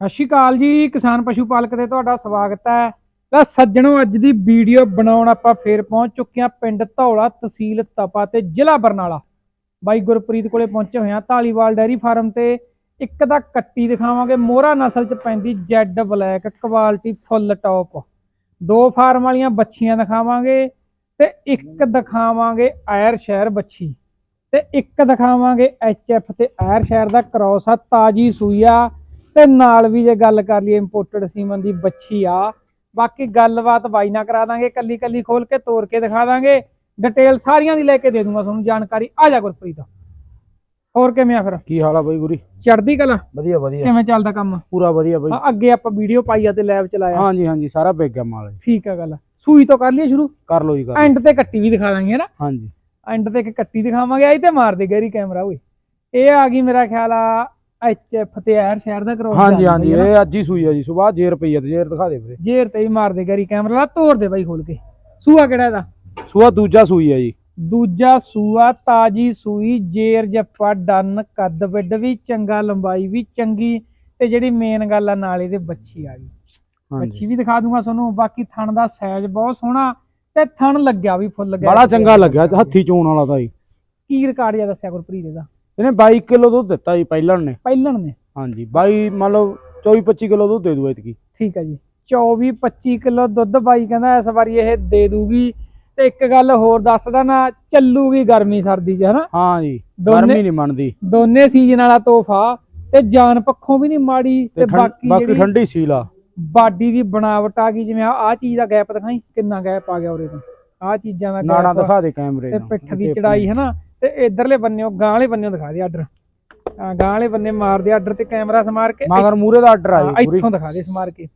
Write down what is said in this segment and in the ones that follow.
ਸਤਿ ਸ਼੍ਰੀ ਅਕਾਲ ਜੀ, ਕਿਸਾਨ ਪਸ਼ੂ ਪਾਲਕ ਤੇ ਤੁਹਾਡਾ ਸਵਾਗਤ ਹੈ। ਤਾਂ ਸੱਜਣੋ, ਅੱਜ ਦੀ ਵੀਡੀਓ ਬਣਾਉਣ ਆਪਾਂ ਫੇਰ ਪਹੁੰਚ ਚੁੱਕੇ ਹਾਂ ਪਿੰਡ ਧੌਲਾ ਤਹਿਸੀਲ ਤਪਾ ਤੇ ਜ਼ਿਲ੍ਹਾ ਬਰਨਾਲਾ। ਬਾਈ ਗੁਰਪ੍ਰੀਤ ਕੋਲੇ ਪਹੁੰਚੇ ਹੋਏ ਹਾਂ ਢਾਲੀਵਾਲ ਡੈਰੀ ਫਾਰਮ ਤੇ। ਇੱਕ ਦਾ ਕੱਟੀ ਦਿਖਾਵਾਂਗੇ, ਮੋਹਰਾ ਨਸਲ ਚ ਪੈਂਦੀ jet black, quality full top. ਦੋ ਫਾਰਮ ਵਾਲੀਆਂ ਬੱਚੀਆਂ ਦਿਖਾਵਾਂਗੇ ਤੇ ਇੱਕ ਦਿਖਾਵਾਂਗੇ ਆਇਰ ਸ਼ਹਿਰ ਬੱਚੀ ਤੇ ਇੱਕ ਦਿਖਾਵਾਂਗੇ ਐਚਐਫ ਤੇ ਆਇਰ ਸ਼ਹਿਰ ਦਾ ਕ੍ਰੋਸ ਆ, ਤਾਜੀ ਸੂਈਆ ਤੇ ਨਾਲ ਵੀ ਜੇ ਗੱਲ ਕਰ ਲਈਏ ਇੰਪੋਰਟਡ ਸੀਮਨ ਦੀ ਬੱਚੀ ਆ ਬਾਕੀ ਗੱਲਬਾਤ ਬਾਈ ਨਾਲ ਕਰਾ ਦਾਂਗੇ ਕੱਲੀ ਕੱਲੀ ਖੋਲ ਕੇ ਤੋੜ ਕੇ ਦਿਖਾ ਦਾਂਗੇ। ਡਿਟੇਲ ਸਾਰੀਆਂ ਦੀ ਲੈ ਕੇ ਦੇ ਦੂੰਗਾ ਤੁਹਾਨੂੰ ਜਾਣਕਾਰੀ। ਆ ਜਾ ਗੁਰਪ੍ਰੀਤ। ਹੋਰ ਕਿਵੇਂ ਆ ਫਿਰ? ਕੀ ਹਾਲ ਆ ਬਾਈ ਗੁਰੀ? ਚੜਦੀ ਕਲਾ? ਵਧੀਆ ਵਧੀਆ। ਕਿਵੇਂ ਚੱਲਦਾ ਕੰਮ? ਪੂਰਾ ਵਧੀਆ ਬਾਈ। ਅੱਗੇ ਆਪਾਂ ਵੀਡੀਓ ਪਾਈ ਆ ਤੇ ਲੈਬ ਚਲਾਇਆ। ਹਾਂਜੀ ਹਾਂਜੀ ਸਾਰਾ ਵਿਕ ਗਿਆ ਮਾਲ। ਠੀਕ ਆ ਗੱਲ। ਸੂਈ ਤੋਂ ਕਰ ਲਈਏ ਸ਼ੁਰੂ? ਕਰ ਲਓ ਜੀ ਕਰ। ਐਂਡ ਤੇ ਕੱਟੀ ਵੀ ਦਿਖਾ ਦਾਂਗੇ ਨਾ? ਹਾਂਜੀ। ਐਂਡ ਤੇ ਇੱਕ ਕੱਟੀ ਦਿਖਾਵਾਂਗੇ। ਆਈ ਤੇ ਮਾਰ ਦੇ ਗੈਰੀ ਕੈਮਰਾ ਓਏ। ਇਹ ਆ ਗਈ ਮੇਰਾ ਖਿਆਲ ਆ ਐਚਐਫ ਤੇ ਐਰ ਸ਼ਹਿਰ ਦਾ ਕਰੋ ਹਾਂਜੀ ਹਾਂਜੀ ਇਹ ਅੱਜ ਹੀ ਸੂਈ ਆ ਜੀ ਸਵੇਰ ਜੇ ਰੁਪਈਆ ਤੇ ਜੇਰ ਦਿਖਾ ਦੇ ਵੀਰੇ। ਜੇਰ ਤੇ ਹੀ ਮਾਰ ਦੇ ਗੈਰੀ ਕੈਮਰਾ ਲਾ ਤੋੜ ਦੇ ਬਾਈ ਖੋਲ ਕੇ। ਸੂਆ ਕਿਹੜਾ ਇਹਦਾ? ਸੂਆ ਦੂਜਾ ਸੂਈ ਆ ਜੀ। ਦੂਜਾ ਸੂਆ ਤਾਜੀ ਸੂਈ ਜੇਰ ਜੱਪਾ ਡੰਨ ਕੱਦ ਬਿੱਡ ਵੀ ਚੰਗਾ ਲੰਬਾਈ ਵੀ ਚੰਗੀ ਤੇ ਜਿਹੜੀ ਮੇਨ ਗੱਲ ਆ ਨਾਲ ਇਹਦੇ ਬੱਚੀ ਆ ਗਈ। ਬੱਚੀ ਵੀ ਦਿਖਾ ਦੂੰਗਾ ਤੁਹਾਨੂੰ ਬਾਕੀ ਥਣ ਦਾ ਸਾਈਜ਼ ਬਹੁਤ ਸੋਹਣਾ ਤੇ ਥਣ ਲੱਗਿਆ ਵੀ ਫੁੱਲ ਗਿਆ ਬੜਾ ਚੰਗਾ ਲੱਗਿਆ ਹੱਥੀ ਚੋਣ ਵਾਲਾ ਤਾਂ ਜੀ। ਕੀ ਰਿਕਾਰਡ ਆ ਦੱਸਿਆ ਗੁਰਪ੍ਰੀਤ ਇਹਦਾ? ਇਹਨੇ 22 ਕਿਲੋ ਦੁੱਧ ਦਿੱਤਾ ਜੀ ਪਹਿਲਣ ਨੇ। ਪਹਿਲਣ ਨੇ। ਹਾਂਜੀ 22 ਮੰਨ ਲਓ 24 25 ਕਿਲੋ ਦੁੱਧ ਦੇ ਦੂ ਇਤਕੀ ਠੀਕ ਹੈ ਜੀ। 24 25 ਕਿਲੋ ਦੁੱਧ ਬਾਈ ਕਹਿੰਦਾ ਇਸ ਵਾਰੀ ਇਹ ਦੇ ਦੂਗੀ। ਤੇ ਇੱਕ ਗੱਲ ਹੋਰ ਦੱਸਦਾ ਨਾ ਚੱਲੂਗੀ ਗਰਮੀ ਸਰਦੀ 'ਚ ਹਨਾ? ਹਾਂ ਜੀ ਦੋਨੇ- ਗਰਮੀ ਨਹੀਂ ਮੰਨਦੀ ਦੋਨੇ ਸੀਜ਼ਨ ਵਾਲਾ ਤੋਹਫਾ ਤੇ ਜਾਨ ਪੱਖੋਂ ਵੀ ਨਹੀਂ ਮਾੜੀ ਤੇ ਬਾਕੀ ਬਾਕੀ ਜਿਹੜੀ ਠੰਡੀ ਸੀਲ ਆ। ਬਾਡੀ ਦੀ ਬਣਾਵਟ ਆ ਗਈ ਜਿਵੇਂ ਆ ਚੀਜ਼ ਦਾ ਗੈਪ ਦਿਖਾਈ ਕਿੰਨਾ ਗੈਪ ਆ ਗਿਆ ਉਰੇ ਤੋਂ। ਆ ਚੀਜ਼ਾਂ ਦਾ ਨਾੜਾ gap ਦਿਖਾ ਦੇ ਕੈਮਰੇ ਤੇ। ਪਿੱਠ ਦੀ ਚੜਾਈ ਹੈ ਨਾ ਤੇ ਇਧਰਲੇ ਬੰਨਿਓ ਗਾਂ ਵਾਲੇ ਬੰਨਿਓ ਦਿਖਾ ਦੇ ਆਰਡਰ। ਆ ਗਾਂ ਵਾਲੇ ਬੰਨੇ ਮਾਰਦੇ ਆਰਡਰ ਤੇ ਕੈਮਰਾ ਸਮਾਰ ਕੇ। ਮਗਰ ਮੂਰੇ ਦਾ ਆਰਡਰ ਆ ਜੀ ਪੂਰੀ। ਇੱਥੋਂ ਦਿਖਾ ਦੇ ਸਮਾਰ ਕੇ।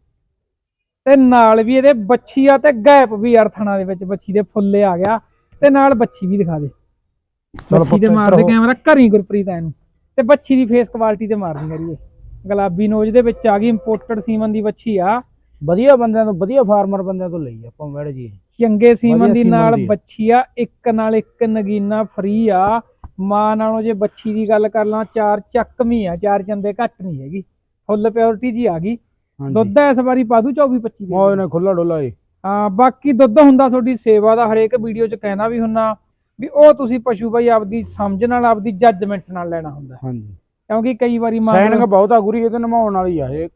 ਤੇ ਨਾਲ ਵੀ ਇਹਦੇ ਬੱਚੀ ਆ ਤੇ ਗੈਪ ਵੀ ਯਾਰ ਥਣਾ ਦੇ ਵਿੱਚ ਬੱਚੀ ਦੇ ਫੁੱਲੇ ਆ ਗਿਆ। ਤੇ ਨਾਲ ਬੱਚੀ ਵੀ ਦਿਖਾ ਦੇ। ਬੱਚੀ ਦੇ ਮਾਰ ਦੇ। ਕੈਮਰਾ ਘਰੀ ਗੁਰਪ੍ਰੀਤ ਆ ਇਹਨੂੰ। ਤੇ ਬੱਚੀ ਦੀ ਫੇਸ ਕੁਆਲਿਟੀ ਤੇ ਮਾਰਦੀ ਕਰੀਏ ਗੁਲਾਬੀ ਨੋਜ ਦੇ ਵਿੱਚ ਆ ਗਈ ਇੰਪੋਰਟਡ ਸੀਮਨ ਦੀ ਬੱਚੀ ਆ। ਵਧੀਆ ਬੰਦਿਆਂ ਤੋਂ ਵਧੀਆ ਫਾਰਮਰ ਬੰਦਿਆਂ ਤੋਂ ਲਈ ਆਪਾਂ ਵੜ ਜੀ। ਚੰਗੇ ਸੀਮਨ ਦੀ ਨਾਲ ਦੀ। ਆ। ਬੱਚੀ ਆ ਇੱਕ ਨਾਲ ਇੱਕ ਨਗੀਨਾ ਫਰੀ ਆ। ਮਾਂ ਨਾਲੋਂ ਜੇ ਬੱਚੀ ਦੀ ਗੱਲ ਕਰ ਲਾਂ ਚਾਰ ਚੱਕਵੀਂ ਆ ਚਾਰ ਚੰਦੇ ਘੱਟ ਨਹੀਂ ਹੈਗੀ। ਫੁੱਲ ਪਿਓਰਿਟੀ ਜੀ ਆ ਗਈ। ਦੁੱਧ ਇਸ ਵਾਰੀ ਪਾ ਦੂ 24 25 ਦੇ। ਉਹ ਨੇ ਖੁੱਲਾ ਡੋਲਾ ਜੀ ਹਾਂ ਬਾਕੀ ਦੁੱਧ ਹੁੰਦਾ ਤੁਹਾਡੀ ਸੇਵਾ ਦਾ ਹਰੇਕ ਵੀਡੀਓ 'ਚ ਕਹਿਣਾ ਵੀ ਹੁੰਨਾ ਵੀ ਉਹ ਤੁਸੀਂ ਪਸ਼ੂ ਭਾਈ ਆਪਦੀ ਸਮਝ ਨਾਲ ਆਪਦੀ ਜੱਜਮੈਂਟ ਨਾਲ ਲੈਣਾ ਹੁੰਦਾ। ਹਾਂਜੀ। ਕਿਉਂਕਿ ਕਈ ਵਾਰੀ ਮੰਨ ਸੈਨਿਕ ਬਹੁਤ ਗੁਰੀ ਇਹਦੇ ਨਮਾਉਣ ਵਾਲੀ ਆ ਇਹ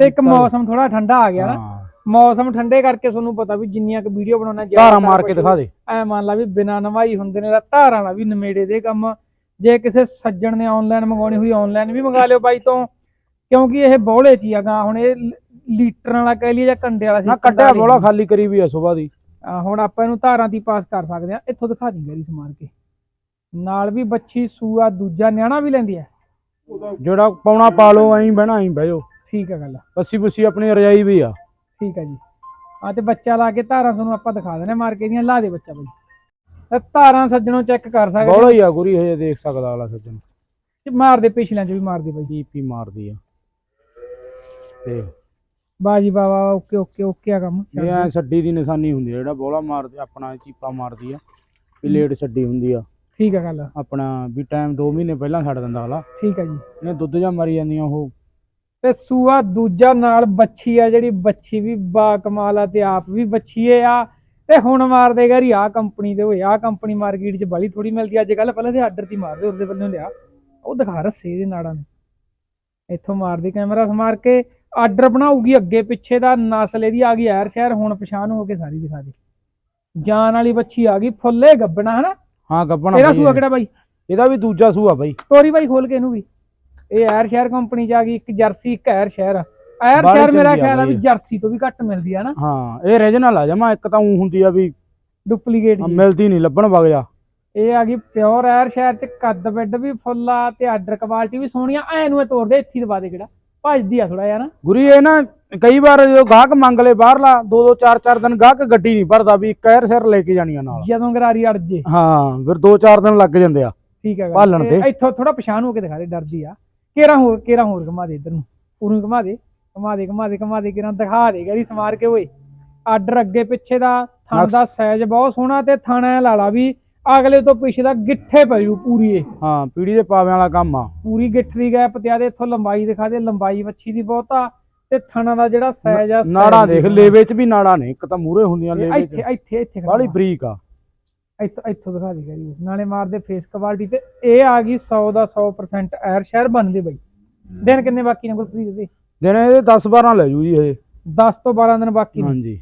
ਤੇ ਇੱਕ ਮੌਸਮ ਥੋੜਾ ਠੰਡਾ ਆ ਗਿਆ ਨਾ। ਹਾਂ। ਮੌਸਮ ਠੰਡੇ ਕਰਕੇ ਤੁਹਾਨੂੰ ਪਤਾ ਵੀ ਜਿੰਨੀਆਂ ਕੁ ਵੀਡੀਓ ਬਣਾਉਣਾ ਧਾਰਾ ਮਾਰ ਕੇ ਦਿਖਾ ਦੇ। ਐ ਮੰਨ ਲਾ ਵੀ ਬਿਨਾ ਨਵਾਈ ਹੁੰਦੇ ਨੇ ਤਾਂ ਧਾਰਾਂ ਵਾਲਾ ਵੀ ਨਮੇੜੇ ਦੇ ਕੰਮ। ਜੇ ਕਿਸੇ ਸੱਜਣ ਨੇ ਆਨਲਾਈਨ ਮੰਗਾਉਣੀ ਹੋਈ ਆਨਲਾਈਨ ਵੀ ਮੰਗਾ ਲਿਓ ਬਾਈ ਤੋਂ। ਕਿਉਂਕਿ ਇਹ ਬੋਲੇ ਚ ਹੀ ਆ ਗਾ ਹੁਣ ਇਹ ਲੀਟਰਾਂ ਵਾਲਾ ਕਹਿ ਲਈਏ ਜਾਂ ਕੰਡੇ ਵਾਲਾ ਨਾ system ਕੱਢਿਆ। ਬੋਲਾ ਖਾਲੀ ਕਰੀ ਵੀ ਆ ਸੁਬਾਹ ਦੀ। ਆ, ਹੁਣ ਆਪਾਂ ਇਹਨੂੰ ਧਾਰਾਂ ਦੀ ਪਾਸ ਕਰ ਸਕਦੇ ਆ। ਇੱਥੋਂ ਦਿਖਾ ਦੀ ਗਰੀ ਸਮਾਰ ਕੇ। ਨਾਲ ਵੀ ਬੱਚੀ ਸੂਆ ਦੂਜਾ ਨਿਆਣਾ ਵੀ ਲੈਂਦੀ ਹੈ ਜਿਹੜਾ ਪਾਉਣਾ ਪਾ ਲਓ ਐਂ ਬਹਿਣਾ ਐਂ ਬਹਿ ਜਾਓ। ਠੀਕ ਹੈ ਗੱਲ। ਬੱਸੀ ਬੁੱਸੀ ਆਪਣੀ ਰਜਾਈ ਵੀ ਆ। ਠੀਕ ਹੈ ਜੀ। ਆ ਤੇ ਬੱਚਾ ਲਾ ਕੇ ਧਾਰਾਂ ਤੁਹਾਨੂੰ ਆਪਾਂ ਦਿਖਾ ਦੇਣੇ ਮਾਰ ਕੇ ਦੀਆਂ। ਲਾ ਦੇ ਬੱਚਾ ਬਈ। ਤੇ ਧਾਰਾਂ ਸੱਜਣੋਂ ਚੈੱਕ ਕਰ ਸਕਦੇ ਬੋਲਾ ਹੀ ਆ ਗੁਰੀ ਹਜੇ ਦੇਖ ਸਕਦਾ ਵਾਲਾ ਸੱਜਣ। ਤੇ ਮਾਰ ਦੇ ਪਿਛਲਿਆਂ ਚ ਵੀ ਮਾਰ ਦੇ ਬਈ। ਪੀਪੀ ਮਾਰਦੀ ਆ। ਤੇ ਬਾਜੀ ਬਾਬਾ ਓਕੇ ਓਕੇ ਓਕੇ ਆ ਕੰਮ। ਇਹ ਐ ਛੱਡੀ ਦੀ ਨਿਸ਼ਾਨੀ ਹੁੰਦੀ ਆ ਜਿਹੜਾ ਬੋਲਾ ਮਾਰਦੇ ਆਪਣਾ ਚੀਪਾ ਮਾਰਦੀ ਆ। ਵੀ ਲੇਟ ਛੱਡੀ ਹੁੰਦੀ ਆ। ਠੀਕ ਹੈ ਗੱਲ। ਆਪਣਾ ਵੀ ਟਾਈਮ 2 ਮਹੀਨੇ ਪਹਿਲਾਂ ਛੱਡ ਦਿੰਦਾ ਵਾਲਾ ਠੀਕ ਹੈ ਜੀ। ਇਹਨੇ ਦੁੱਧ ਜਾਂ ਮਰੀ ਜਾਂਦੀਆਂ ਉਹ ਤੇ ਸੂਆ ਦੂਜਾ ਨਾਲ ਬੱਚੀ ਆ ਜਿਹੜੀ ਬੱਚੀ ਵੀ ਬਾ ਕਮਾਲ ਆ ਤੇ ਆਪ ਵੀ ਬੱਚੀਏ ਆ। ਤੇ ਹੁਣ ਮਾਰ ਦੇਗਾ ਰੀ ਆ ਕੰਪਨੀ ਦੇ ਹੋਏ ਆ ਕੰਪਨੀ ਮਾਰਕੀਟ 'ਚ ਬੜੀ ਥੋੜੀ ਮਿਲਦੀ ਅੱਜ ਕੱਲ ਪਹਿਲਾਂ ਤੇ ਆਰਡਰ ਤੇ ਮਾਰਦੇ ਉਹਦੇ ਵੱਲੋਂ ਲਿਆ। ਉਹ ਦਿਖਾ ਰੱਸੇ ਦੇ ਨਾੜਾਂ ਨੂੰ। ਇੱਥੋਂ ਮਾਰਦੀ ਕੈਮਰਾ ਸਮਾਰ ਕੇ। ਆਰਡਰ ਬਣਾਉਗੀ ਅੱਗੇ ਪਿੱਛੇ ਦਾ ਨਸਲ ਇਹਦੀ ਆ ਗਈ ਐਰ ਸ਼ਹਿਰ ਹੁਣ ਪਛਾਣ ਹੋ ਕੇ ਸਾਰੀ ਦਿਖਾ ਦੇ। ਜਾਨ ਵਾਲੀ ਬੱਚੀ ਆ ਗਈ ਫੁੱਲੇ ਗੱਬਣਾ ਹਨਾ? ਹਾਂ ਗੱਬਣਾ ਇਹਦਾ ਸੂਆ। ਕਿਹੜਾ ਬਾਈ? ਇਹਦਾ ਵੀ ਦੂਜਾ ਸੂਆ ਬਾਈ। ਤੋਰੀ ਬਾਈ ਖੋਲ ਕੇ ਇਹਨੂੰ ਵੀ। ਇਹ ਐਰ ਸ਼ਹਿਰ ਕੰਪਨੀ ਚ ਆ ਗਈ ਇੱਕ ਜਰਸੀ ਇੱਕ ਐਰ ਸ਼ਹਿਰ। ਐਰ ਸ਼ਹਿਰ ਮੇਰਾ ਖਿਆਲ ਆ ਵੀ। ਜਰਸੀ ਤੋਂ ਵੀ ਘੱਟ ਮਿਲਦੀ ਆ ਨਾ। ਹਾਂ ਇਹ ਰੀਜਨਲ ਆ ਜਮਾ ਇੱਕ ਤਾਂ ਉਹ ਹੁੰਦੀ ਆ ਵੀ ਡੁਪਲੀਕੇਟ ਮਿਲਦੀ ਨਹੀਂ ਲੱਭਣ ਵਗ ਜਾ। ਇਹ ਆ ਗਈ ਪਿਓਰ ਐਰ ਸ਼ਹਿਰ ਚ ਕੱਦ ਬੈੱਡ ਵੀ ਫੁੱਲ ਆ ਤੇ ਆਰਡਰ ਕੁਆਲਿਟੀ ਵੀ ਸੋਹਣੀ ਆ। ਐ ਨੂੰ ਇਹ ਤੋੜ ਦੇ ਇੱਥੇ ਦਬਾ ਦੇ ਕਿਹੜਾ। ਭੱਜਦੀ ਆ ਥੋੜਾ ਨਾ। ਗੁਰੀ ਇਹ ਨਾ ਕਈ ਵਾਰ ਜਦੋਂ ਗਾਹਕ ਮੰਗ ਲੇ ਬਾਹਰਲਾ ਦੋ ਦੋ ਚਾਰ ਚਾਰ ਦਿਨ ਗਾਹਕ ਗੱਡੀ ਨਹੀਂ ਭਰਦਾ ਵੀ ਕਹਿਰ ਸਿਰ ਲੈ ਕੇ ਜਾਣੀਆਂ ਨਾਲ। ਜਦੋਂ ਗਰਾਰੀ ਅੜ ਜੇ। ਹਾਂ ਫਿਰ ਦੋ ਚਾਰ ਦਿਨ ਲੱਗ ਜਾਂਦੇ ਆ। ਠੀਕ ਹੈ। ਭਾਲਣ ਤੇ। ਇੱਥੋਂ ਥੋੜਾ ਪਛਾਣ ਹੋ ਕੇ ਦਿਖਾ ਦੇ ਡਰਦੀ ਆ। ਕੇਰਾ ਹੋਰ ਕੇਰਾ ਹੋਰ ਘੁਮਾ ਦੇ ਇਧਰ ਨੂੰ? ਉਰੂ ਘੁਮਾ ਦੇ ਘੁਮਾ ਦੇ ਘੁਮਾ ਦੇ ਘੁਮਾ ਦੇ ਕਿਰਾਂ ਦਿਖਾ ਦੇ ਗਰੀ ਸਮਾਰ ਕੇ ਓਏ। ਆਰਡਰ ਅੱਗੇ ਪਿੱਛੇ ਦਾ ਥਣ ਦਾ ਸਾਈਜ਼ ਬਹੁਤ ਸੋਹਣਾ ਤੇ ਥਣ ਲਾਲਾ ਵੀ ਅਗਲੇ ਤੋਂ ਪਿਛਲਾ ਗਿੱਠੇ ਪਊ ਪੂਰੀ ਇਹ ਹਾਂ ਪੀੜੀ ਦੇ ਪਾਵਿਆਂ ਵਾਲਾ ਕੰਮ ਆ। ਪੂਰੀ ਗਿੱਠ ਦੀ ਗੈਪ ਤੇ ਆਦੇ ਇੱਥੋਂ ਲੰਬਾਈ ਦਿਖਾ ਦੇ ਲੰਬਾਈ ਵੱਛੀ ਦੀ ਬਹੁਤ ਆ ਤੇ ਥਣਾ ਦਾ ਜਿਹੜਾ ਸਾਈਜ਼ ਆ ਨਾੜਾਂ ਦੇਖ ਦੀ ਲੇਵੇ ਚ ਵੀ ਨਾੜਾਂ ਨੇ ਇੱਕ ਤਾਂ ਮੂਰੇ ਹੁੰਦੀਆਂ ਲੇਵੇ ਇੱਥੇ ਚ। ਇੱਥੇ ਇੱਥੇ ਖੜਾ। ਬਰੀਕ ਆ। ਇੱਥੋਂ ਇੱਥੋਂ ਦਿਖਾ ਦੇ ਕਰੀ ਨਾਲੇ ਮਾਰਦੇ ਫੇਸ ਕੁਆਲਿਟੀ ਤੇ ਇਹ ਆ ਗਈ 100 ਦਾ 100% ਐਰ ਸ਼ਹਿਰ ਬਣਦੇ ਬਈ। ਦਿਨ ਕਿੰਨੇ ਬਾਕੀ ਨੇ ਗੁਰਪ੍ਰੀਤ ਦੇ? ਦਿਨ ਇਹਦੇ 10 12 ਲੈ ਜੂ ਜੀ ਇਹ। 10 ਤੋਂ 12 ਦਿਨ ਬਾਕੀ ਨੇ। ਹਾਂਜੀ।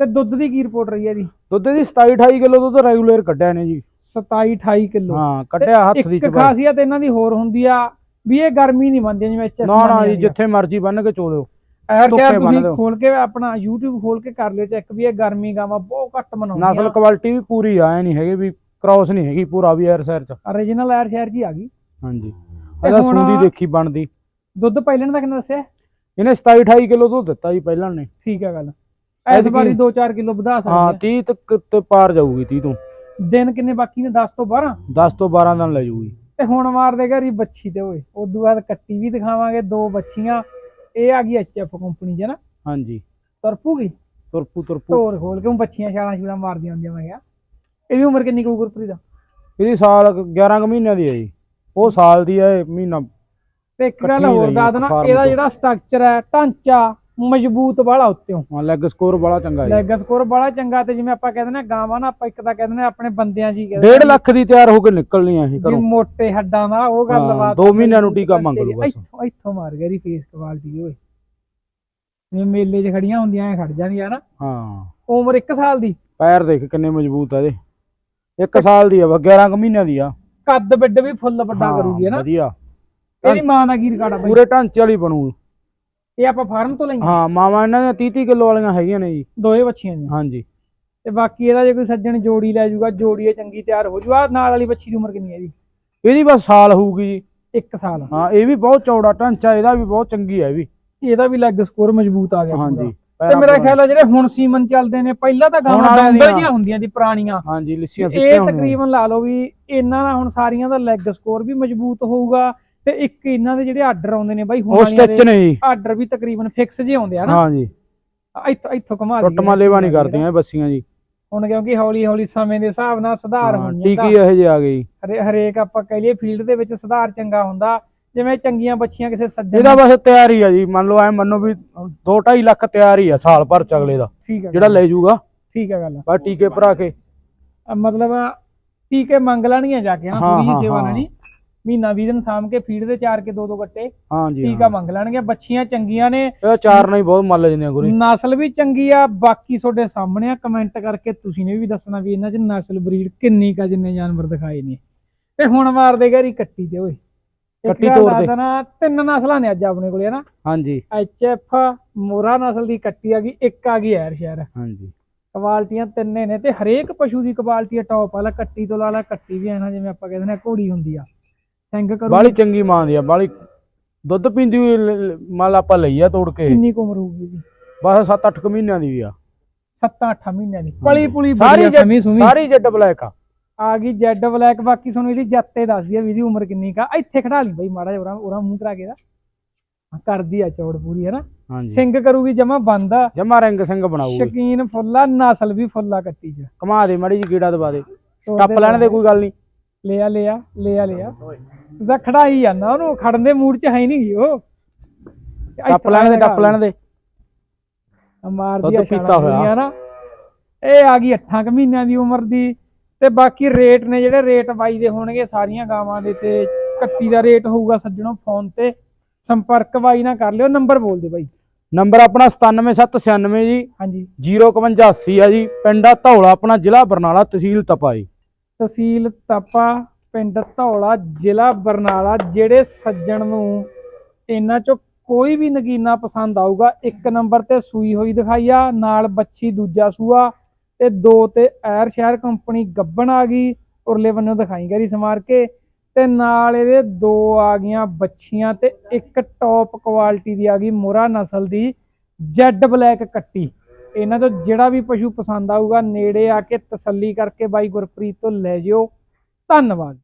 ਤੇ ਦੁੱਧ ਦੀ ਕੀ ਰਿਪੋਰਟ ਰਹੀ ਹੈ ਜੀ ਦੁੱਧ ਦੀ 27 28 ਕਿਲੋ ਦੁੱਧ ਰੈਗੂਲਰ ਕੱਢਿਆ ਨੇ ਜੀ। 27 28 ਕਿਲੋ। ਹਾਂ ਕੱਢਿਆ ਹੱਥ ਦੀ ਇੱਕ ਚਬਾਈ ਖਾਸੀਅਤ ਇਹਨਾਂ ਦੀ ਹੋਰ ਹੁੰਦੀ ਆ ਵੀ ਇਹ ਗਰਮੀ ਨਹੀਂ ਮੰਨਦੇ ਜਿਵੇਂ ਐਚ ਨਾ ਨਾ ਜੀ ਜਿੱਥੇ ਮਰਜ਼ੀ ਬੰਨ ਕੇ ਚੋਲਿਓ ਧੁੱਪੇ ਸ਼ਹਿਰ ਤੁਸੀਂ। ਖੋਲ ਕੇ ਆਪਣਾ YouTube ਖੋਲ ਕੇ ਕਰ ਲਿਓ ਚੈੱਕ ਵੀ ਇਹ ਗਰਮੀ ਗਾਵਾਂ ਬਹੁਤ ਘੱਟ ਨਸਲ ਮਨਾਉਂਦੀਆਂ ਕੁਆਲਿਟੀ ਵੀ ਪੂਰੀ ਆ ਐ ਨਹੀਂ ਹੈਗੇ ਵੀ ਕ੍ਰਾਸ ਨਹੀਂ ਹੈਗੀ ਪੂਰਾ ਵੀ ਐਰ ਸੈਰ ਚ। Origignal ਐਰ ਸ਼ਹਿਰ ਜੀ ਆ ਗਈ। ਹਾਂਜੀ। ਇਹਦਾ ਸੁੰਦੀ ਦੇਖੀ ਬਣਦੀ। ਦੁੱਧ ਪਹਿਲਣ ਦਾ ਕਿੰਨਾ ਦੱਸਿਆ? ਇਹਨੇ 27 28 ਕਿਲੋ ਦੁੱਧ ਦਿੱਤਾ ਜੀ ਪਹਿਲਾਂ ਨੇ। ਠੀਕ ਹੈ ਗੱਲ। ਇਸ ਵਾਰੀ 2-4 ਕਿਲੋ ਵਧਾ ਹਾਂ ਸਕਦੇ 30 ਤੱਕ ਤੇ ਪਾਰ ਜਾਊਗੀ 30 ਤੋਂ। ਦਿਨ ਕਿੰਨੇ ਬਾਕੀ ਨੇ? 10 ਤੋਂ 12 10 ਤੋਂ 12 ਦਿਨ ਲੈ ਜੂਗੀ ਤੇ ਹੁਣ ਮਾਰ ਦੇਗਾ ਰੀ ਬੱਚੀ ਤੇ ਓਏ। ਉਦੋਂ ਬਾਅਦ ਕੱਟੀ ਵੀ ਦਿਖਾਵਾਂਗੇ ਦੋ ਬੱਚੀਆਂ ਇਹ ਆ ਗਈ ਐਚਐਫ ਕੰਪਨੀ ਚ ਨਾ। ਹਾਂਜੀ। ਤਰਪੂਗੀ ਤੁਰਪੂ ਤੁਰਪੂ। ਤੋਰ ਖੋਲ ਕੇ ਉਹ ਬੱਚੀਆਂ ਛਾਲਾਂ ਛੂਲਾਂ ਮਾਰਦੀਆਂ ਹੁੰਦੀਆਂ ਮੈਂ ਕਿਹਾ। ਇਹਦੀ ਉਮਰ ਕਿੰਨੀ ਕੁ ਗੁਰਪ੍ਰੀਤ? ਦਾ ਇਹਦੀ ਸਾਲ 11 ਕੁ ਮਹੀਨਿਆਂ ਦੀ ਹੈ ਜੀ। ਉਹ ਸਾਲ ਦੀ ਹੈ ਇਹ ਮਹੀਨਾ ਤੇ ਇੱਕ ਗੱਲ ਇਕੱਠੀ ਹੋਰ ਦੱਸ ਦੇਣਾ farm ਇਹਦਾ ਤੋਂ। ਜਿਹੜਾ ਸਟਰਕਚਰ ਹੈ ਢਾਂਚਾ ਮਜ਼ਬੂਤ ਵਾਲਾ ਉੱਤੇੋਂ ਹਾਂ। ਲੈਗ ਸਕੋਰ ਬੜਾ ਚੰਗਾ ਹੈ ਲੈਗ ਸਕੋਰ ਬੜਾ ਚੰਗਾ ਤੇ ਜਿਵੇਂ ਆਪਾਂ ਕਹਿੰਦੇ ਨੇ ਗਾਵਾਂ ਨਾ ਆਪਾਂ ਇੱਕ ਤਾਂ ਕਹਿੰਦੇ ਨੇ ਆਪਣੇ ਬੰਦਿਆਂ ਜੀ ਕਹਿੰਦੇ 1.5 ਲੱਖ ਦੀ ਤਿਆਰ ਹੋ ਕੇ ਨਿਕਲਣੀ ਆ ਇਹ ਘਰੋਂ। ਮੋਟੇ ਹੱਡਾਂ ਦਾ ਉਹ ਗੱਲ ਹਾਂ, ਬਾਤ ਦੋ ਮਹੀਨਿਆਂ ਨੂੰ ਟੀਕਾ ਮੰਗ ਲਓ ਬਸ। ਇੱਥੋਂ ਮਾਰ ਗਿਆ ਦੀ ਫੇਸ ਕੁਆਲਿਟੀ ਓਏ। ਜਿਵੇਂ ਮੇਲੇ 'ਚ ਖੜੀਆਂ ਹੁੰਦੀਆਂ ਐ ਖੜ ਜਾਂਦੀਆਂ ਨਾ। ਹਾਂ। ਉਮਰ 1 ਸਾਲ ਦੀ। ਪੈਰ ਦੇਖ ਕਿੰਨੇ ਮਜ਼ਬੂਤ ਆ ਇਹਦੇ। 1 ਸਾਲ ਦੀ ਆ ਵਾ 11 ਕੁ ਮਹੀਨਿਆਂ ਦੀ ਆ। ਕੱਦ ਬਿੱਡ ਵੀ ਫੁੱਲ ਵੱਡਾ ਕਰੂਗੀ ਹੈ ਨਾ। ਵਧੀਆ। ਇਹਦੀ ਮਾਂ ਦਾ ਕੀ ਰਿਕਾਰਡ ਆ ਪੂਰੇ ਢਾਂਚੇ ਵਾਲੀ ਬਣੂ। ਇਹ ਆਪਾਂ ਫਾਰਮ ਤੋਂ ਲਈਆਂ? ਹਾਂ ਮਾਵਾਂ ਇਹਨਾਂ ਦੀਆਂ 30 30 ਕਿਲੋ ਵਾਲੀਆਂ ਹੈਗੀਆਂ ਨੇ ਜੀ। ਦੋਏ ਬੱਚੀਆਂ ਦੀਆਂ ਹਾਂਜੀ। ਤੇ ਬਾਕੀ ਇਹਦਾ ਜੇ ਕੋਈ ਸੱਜਣ ਜੋੜੀ ਲੈ ਜਾਊਗਾ ਜੋੜੀ ਇਹ ਚੰਗੀ ਤਿਆਰ ਹੋ ਜੂਗਾ। ਨਾਲ ਵਾਲੀ ਬੱਚੀ ਦੀ ਉਮਰ ਕਿੰਨੀ ਹੈ ਜੀ? ਇਹਦੀ ਬਸ ਸਾਲ ਹੋਊਗੀ ਜੀ। 1 ਸਾਲ। ਹਾਂ ਇਹ ਵੀ ਬਹੁਤ ਚੌੜਾ ਢਾਂਚਾ ਇਹਦਾ ਵੀ ਬਹੁਤ ਚੰਗੀ ਹੈ ਇਹ ਵੀ। ਇਹਦਾ ਵੀ ਲੈਗ ਸਕੋਰ ਮਜ਼ਬੂਤ ਆ ਗਿਆ। ਹਾਂਜੀ ਤੇ ਮੇਰਾ ਖਿਆਲ ਆ ਜਿਹੜੇ ਹੁਣ ਸੀਮਨ ਚੱਲਦੇ ਨੇ ਪਹਿਲਾਂ ਤਾਂ ਗਾਵਾਂ ਡੰਬਲ। ਜੀਆਂ ਹੁੰਦੀਆਂ ਦੀ ਪੁਰਾਣੀਆਂ। ਹਾਂਜੀ ਲਿੱਸੀਆਂ ਇਹ ਫਿੱਟੀਆਂ ਹੁੰਦੀਆਂ ਤਕਰੀਬਨ ਲਾ ਲਓ ਵੀ ਇਹਨਾਂ ਦਾ ਹੁਣ ਸਾਰੀਆਂ ਦਾ ਲੈਗ ਸਕੋਰ ਵੀ ਮਜ਼ਬੂਤ ਹੋਊਗਾ। ਤੇ ਇੱਕ ਇਹਨਾਂ ਦੇ ਜਿਹੜੇ ਆਰਡਰ ਆਉਂਦੇ ਨੇ ਬਾਈ ਹੁਣ ਉਹ ਸਟਿਚ ਨੇ ਜੀ। ਆਰਡਰ ਵੀ ਤਕਰੀਬਨ ਫਿਕਸ ਜੇ ਆਉਂਦੇ ਆ ਨਾ। ਹਾਂਜੀ ਇੱਥੋਂ ਇੱਥੋਂ ਘੁਮਾ ਟੁੱਟ ਮਾਲੇਵਾ ਨਹੀਂ ਕਰਦੀਆਂ ਇਹ ਬੱਸੀਆਂ ਜੀ। ਹੁਣ ਕਿਉਂਕਿ ਹੌਲੀ ਹੌਲੀ ਸਮੇਂ ਦੇ ਹਿਸਾਬ ਨਾਲ ਸੁਧਾਰ ਹਾਂ, ਹੋਣੀਆਂ ਟੀਕੀ ਇਹੋ ਜਿਹੇ ਆ ਗਈ ਹਰੇ- ਹਰੇਕ ਆਪਾਂ ਕਹਿ ਲਈਏ ਫੀਲਡ ਦੇ ਵਿੱਚ ਸੁਧਾਰ ਚੰਗਾ ਹੁੰਦਾ। ਜਿਵੇਂ ਚੰਗੀਆਂ ਬੱਚੀਆਂ ਕਿਸੇ ਸੱਜਣ ਇਹਦਾ ਬਸ ਤਿਆਰੀ ਆ ਜੀ। ਮੰਨ ਲਓ ਐ ਮੰਨੋ ਵੀ 2.5 ਲੱਖ ਤਿਆਰੀ ਆ ਸਾਲ ਭਰ ਚ ਅਗਲੇ ਦਾ। ਠੀਕ ਹੈ ਜਿਹੜਾ ਲੈ ਜਾਊਗਾ। ਠੀਕ ਹੈ ਗੱਲ ਬਸ ਟੀਕੇ ਭਰਾ ਕੇ। ਮਤਲਬ ਟੀਕੇ ਮੰਗ ਲੈਣੀਆਂ ਜਾ ਕੇ ਨਾ ਹਾਂ, ਪੂਰੀ ਹਾਂ, ਸੇਵਾ ਹਾਂ। ਲੈਣੀ। ਮਹੀਨਾ 20 ਦਿਨ ਸਾਂਭ ਕੇ ਫੀਡ ਦੇ ਚਾਰ ਕੇ ਦੋ ਦੋ ਗੱਟੇ ਹਾਂਜੀ ਟੀਕਾ ਮੰਗ ਲੈਣਗੇ। ਬੱਚੀਆਂ ਚੰਗੀਆਂ ਨੇ। ਇਹ ਚਾਰ ਨਾਲ ਹੀ ਬਹੁਤ ਮੰਨ ਲੈਂਦੀਆਂ ਗੁਰੀ। ਨਸਲ ਵੀ ਚੰਗੀ ਆ। ਬਾਕੀ ਤੁਹਾਡੇ ਸਾਹਮਣੇ ਆ ਕਮੈਂਟ ਕਰਕੇ ਤੁਸੀਂ ਨੇ ਵੀ ਦੱਸਣਾ ਵੀ ਇਹਨਾਂ 'ਚ ਨਸਲ ਬਰੀਡ ਕਿੰਨੀ ਕਾ ਜਿੰਨੇ ਜਾਨਵਰ ਦਿਖਾਏ ਨੇ। ਤੇ ਹੁਣ ਮਾਰ ਦੇ ਗਰੀ ਕੱਟੀ ਤੇ ਓਏ। ਕੱਟੀ ਤੋੜ ਦੇ। ਨਾ ਤਿੰਨ ਨਸਲਾਂ ਨੇ ਅੱਜ ਆਪਣੇ ਕੋਲੇ ਹਨਾ? ਹਾਂਜੀ। ਐਚ ਐਫ ਮੋਰਾ ਨਸਲ ਦੀ ਕੱਟੀ ਆ ਗਈ ਇੱਕ ਆ ਗਈ ਐਰ ਸ਼ਹਿਰ। ਹਾਂਜੀ। ਕੁਆਲਟੀਆਂ ਤਿੰਨੇ ਨੇ ਤੇ ਹਰੇਕ ਪਸ਼ੂ ਦੀ ਕੁਆਲਟੀ ਟੌਪ ਵਾਲਾ ਕੱਟੀ ਤੋਂ ਲਾਲਾ ਕੱਟੀ ਵੀ ਹੈ ਨਾ ਜਿਵੇਂ ਆਪਾਂ ਕਹਿੰਦੇ ਨੇ ਘੋੜੀ ਹੁੰਦੀ ਆ। ਸਿੰਘ ਕਰੂ ਬਾਲੀ ਚੰਗੀ ਮਾਂ ਦੀ ਆ ਬਾਲੀ ਦੁੱਧ ਪੀਂਦੀ ਹੋਈ ਲ- ਲ- ਮੰਨ ਲਾ ਆਪਾਂ ਲਈ ਆ ਤੋੜ ਕੇ। ਕਿੰਨੀ ਕੁ ਉਮਰ ਹੋਊਗੀ ਬਸ 7-8 ਮਹੀਨਿਆਂ ਦੀ ਵੀ ਆ। 7-8 ਮਹੀਨਿਆਂ ਦੀ। ਪਲੀ ਪੁਲੀ ਸਾਰੀ ਸਾਰੀ ਸਮੀ ਸੁਮੀ। ਸਾਰੀ ਜੱਟ ਬਲੈਕ ਆ। ਆ ਗਈ ਜੈਡ ਬਲੈਕ ਬਾਕੀ ਤੁਹਾਨੂੰ ਇਹਦੀ ਜੱਤੇ ਦੱਸਦੀ ਆ ਵੀ ਇਹਦੀ ਉਮਰ ਕਿੰਨੀ ਕਾ ਇੱਥੇ ਖੜਾ ਲਈ ਬਈ ਮਾੜਾ ਜਿਹਾ ਉਰਾ ਉਰਾ ਮੂੰਹ ਕਰਾ ਕੇ ਦਾ ਕਰਦੀ ਆ ਚੌੜ ਪੂਰੀ ਹੈ ਨਾ ਹਾਂਜੀ। ਸਿੰਘ ਕਰੂਗੀ ਜਮਾ ਬੰਦ ਜਮਾ ਰੰਗ ਸਿੰਘ ਬਣਾਊਗੀ। ਸ਼ਕੀਨ ਫੁੱਲਾ ਨਸਲ ਵੀ ਫੁੱਲਾ ਕੱਟੀ ਚ। ਕਮਾ ਦੇ ਮਾੜੀ ਜੀ ਕੀੜਾ ਦਵਾ ਦੇ। ਟੱਪ ਲੈਣ ਦੇ ਕੋਈ ਗੱਲ ਨਹੀਂ ਲਿਆ ਲਿਆ ਲਿਆ ਲਿਆ। ਤੂੰ ਤਾਂ ਖੜਾਈ ਜਾਂਦਾ ਉਹਨੂੰ ਖੜਨ ਦੇ ਮੂਡ ਚ ਹੈ ਨਹੀਂ ਗੀ ਉਹ। ਟੱਪ ਲੈਣ ਦੇ ਟੱਪ ਲੈਣ ਦੇ। ਮਾਰਦੀ ਆ ਪੀਤਾ ਹੋਇਆ। ਨਾ। ਇਹ ਆ ਗਈ 8 ਕੁ ਮਹੀਨਿਆਂ ਦੀ ਉਮਰ ਦੀ। ਤੇ ਬਾਕੀ ਰੇਟ ਨੇ ਜਿਹੜੇ ਰੇਟ ਬਾਈ ਦੇ ਹੋਣਗੇ ਸਾਰੀਆਂ ਗਾਵਾਂ ਦੇ ਤੇ ਕੱਟੀ ਦਾ ਰੇਟ ਹੋਊਗਾ ਸੱਜਣੋ ਫੋਨ ਤੇ। ਸੰਪਰਕ ਬਾਈ ਨਾਲ ਕਰ ਲਿਓ ਨੰਬਰ ਬੋਲ ਦੇ ਬਾਈ। ਨੰਬਰ ਆਪਣਾ 97796 ਜੀ। ਹਾਂਜੀ। 05580 ਆ ਜੀ। ਪਿੰਡਾ ਧੌਲਾ ਆਪਣਾ ਜ਼ਿਲ੍ਹਾ ਬਰਨਾਲਾ ਤਹਿਸੀਲ ਤਪਾ ਜੀ ਤਹਿਸੀਲ ਤਪਾ, ਪਿੰਡ ਧੌਲਾ, ਜ਼ਿਲ੍ਹਾ ਬਰਨਾਲਾ, ਜਿਹੜੇ ਸੱਜਣ ਨੂੰ ਇਹਨਾਂ ਚੋਂ ਕੋਈ ਵੀ ਨਗੀਨਾ ਪਸੰਦ ਆਊਗਾ, ਇੱਕ ਨੰਬਰ ਤੇ ਸੂਈ ਹੋਈ ਦਿਖਾਈ ਆ ਨਾਲ ਬੱਚੀ ਦੂਜਾ ਸੂਆ ਤੇ ਦੋ ਤੇ ਐਰ ਸ਼ਹਿਰ ਕੰਪਨੀ ਗੱਬਣ ਆ ਗਈ, ਉਰਲੇ ਬੰਨੋਂ ਦਿਖਾਈ ਗਰੀ ਸਮਾਰ ਕੇ ਤੇ ਨਾਲ ਇਹਦੇ ਦੋ ਆ ਗਈਆਂ ਬੱਚੀਆਂ ਤੇ ਇੱਕ ਟੌਪ ਕੁਆਲਿਟੀ ਦੀ ਆ ਗਈ ਮੋਰਾ ਨਸਲ ਦੀ ਜੈਡ ਬਲੈਕ ਕੱਟੀ। ਇਹਨਾਂ ਤੋਂ ਜਿਹੜਾ ਵੀ ਪਸ਼ੂ ਪਸੰਦ ਆਊਗਾ, ਨੇੜੇ ਆ ਕੇ ਤਸੱਲੀ ਕਰਕੇ ਬਾਈ ਗੁਰਪ੍ਰੀਤ ਤੋਂ ਲੈ ਜਿਓ। ਧੰਨਵਾਦ।